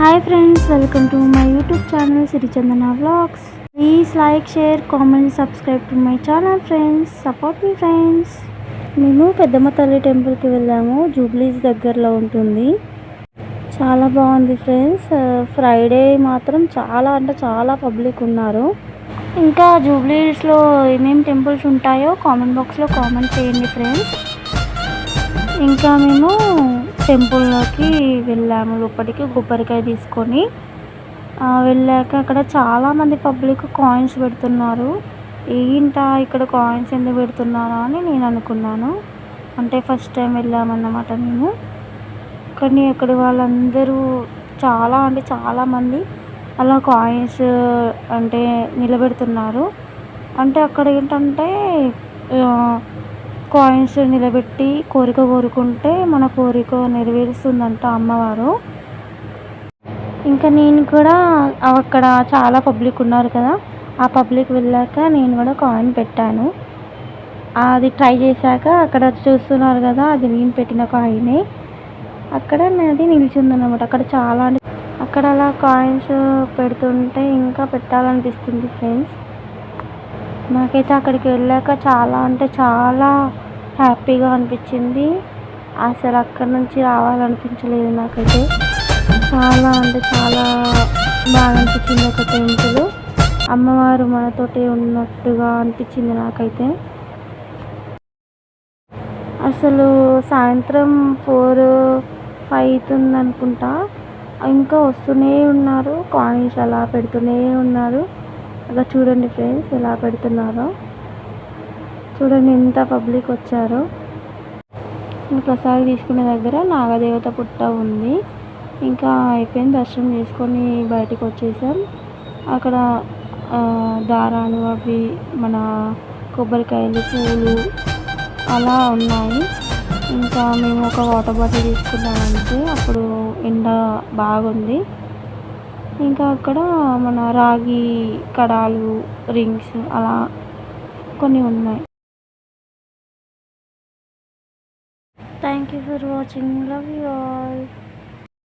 Hi friends welcome to my YouTube channel Sirichandana vlogs please like share comment subscribe to my channel friends support me friends మేము పెద్దమ్మ తల్లి టెంపుల్కి వెళ్ళాము. జూబ్లీస్ దగ్గరలో ఉంటుంది. చాలా బాగుంది ఫ్రెండ్స్ ఫ్రైడే మాత్రం చాలా అంటే చాలా పబ్లిక్ ఉన్నారు. ఇంకా జూబ్లీస్లో ఏమేమి టెంపుల్స్ ఉంటాయో కామెంట్ బాక్స్లో కామెంట్ చేయండి ఫ్రెండ్స్ ఇంకా మేము టెంపుల్లోకి వెళ్ళాము లోపలికి కొబ్బరికాయ తీసుకొని. వెళ్ళాక అక్కడ చాలామంది పబ్లిక్ కాయిన్స్ పెడుతున్నారు. ఏంటా ఇక్కడ కాయిన్స్ ఎందుకు పెడుతున్నారా అని నేను అనుకున్నాను. అంటే ఫస్ట్ టైం వెళ్ళామన్నమాట మేము. కానీ అక్కడ వాళ్ళందరూ చాలా అంటే చాలామంది అలా కాయిన్స్ అంటే నిలబెడుతున్నారు. అంటే అక్కడ ఏంటంటే కాయిన్స్ నిలబెట్టి కోరిక కోరుకుంటే మన కోరిక నెరవేరుస్తుందంట అమ్మవారు. ఇంకా నేను కూడా అక్కడ చాలా పబ్లిక్ ఉన్నారు కదా ఆ పబ్లిక్ వెళ్ళాక నేను కూడా కాయిన్ పెట్టాను. అది ట్రై చేశాక అక్కడ చూస్తున్నారు కదా అది నేను పెట్టిన కాయినే అక్కడ నాది నిలిచింది అనమాట అక్కడ చాలా అక్కడ అలా కాయిన్స్ పెడుతుంటే ఇంకా పెట్టాలనిపిస్తుంది ఫ్రెండ్స్ నాకైతే అక్కడికి వెళ్ళాక చాలా అంటే చాలా హ్యాపీగా అనిపించింది. అసలు అక్కడి నుంచి రావాలనిపించలేదు నాకైతే. చాలా అంటే చాలా బాగా అనిపించింది ఒక టెంపుల్. అమ్మవారు మనతోటి ఉన్నట్టుగా అనిపించింది నాకైతే. అసలు సాయంత్రం ఫోర్ ఫైవ్ అవుతుంది అనుకుంటా ఇంకా వస్తూనే ఉన్నారు. కాయిన్స్ అలా పెడుతూనే ఉన్నారు. అలా చూడండి ఫ్రెండ్స్ ఎలా పెడుతున్నారో. చూడండి ఎంత పబ్లిక్ వచ్చారో. ప్రసాదం తీసుకునే దగ్గర నాగదేవత పుట్ట ఉంది. ఇంకా అయిపోయింది దర్శనం చేసుకొని బయటకు వచ్చేసాం. అక్కడ దారాలు అవి మన కొబ్బరికాయలు పూలు అలా ఉన్నాయి. ఇంకా మేము ఒక వాటర్ బాటిల్ తీసుకున్నామంటే అప్పుడు ఎండ బాగుంది. ఇంకా అక్కడ మన రాగి కడాలు రింగ్స్ అలా కొన్ని ఉన్నాయి. Thank you for watching love you all